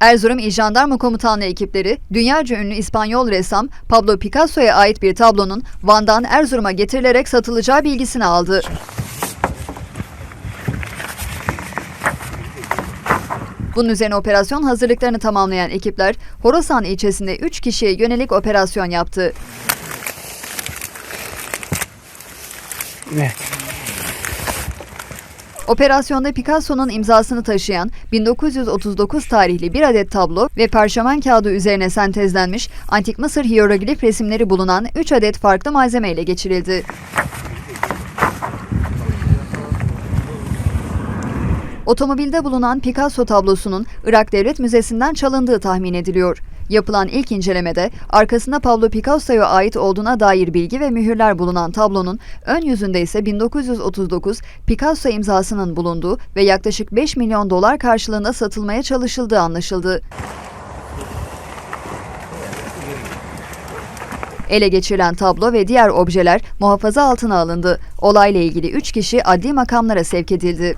Erzurum İl Jandarma Komutanlığı ekipleri, dünyaca ünlü İspanyol ressam Pablo Picasso'ya ait bir tablonun Van'dan Erzurum'a getirilerek satılacağı bilgisini aldı. Bunun üzerine operasyon hazırlıklarını tamamlayan ekipler, Horasan ilçesinde 3 kişiye yönelik operasyon yaptı. Ne? Operasyonda Picasso'nun imzasını taşıyan 1939 tarihli bir adet tablo ve parşömen kağıdı üzerine sentezlenmiş antik Mısır hiyeroglif resimleri bulunan 3 adet farklı malzeme ele geçirildi. Otomobilde bulunan Picasso tablosunun Irak Devlet Müzesi'nden çalındığı tahmin ediliyor. Yapılan ilk incelemede arkasında Pablo Picasso'ya ait olduğuna dair bilgi ve mühürler bulunan tablonun ön yüzünde ise 1939 Picasso imzasının bulunduğu ve yaklaşık 5 milyon dolar karşılığında satılmaya çalışıldığı anlaşıldı. Ele geçirilen tablo ve diğer objeler muhafaza altına alındı. Olayla ilgili 3 kişi adli makamlara sevk edildi.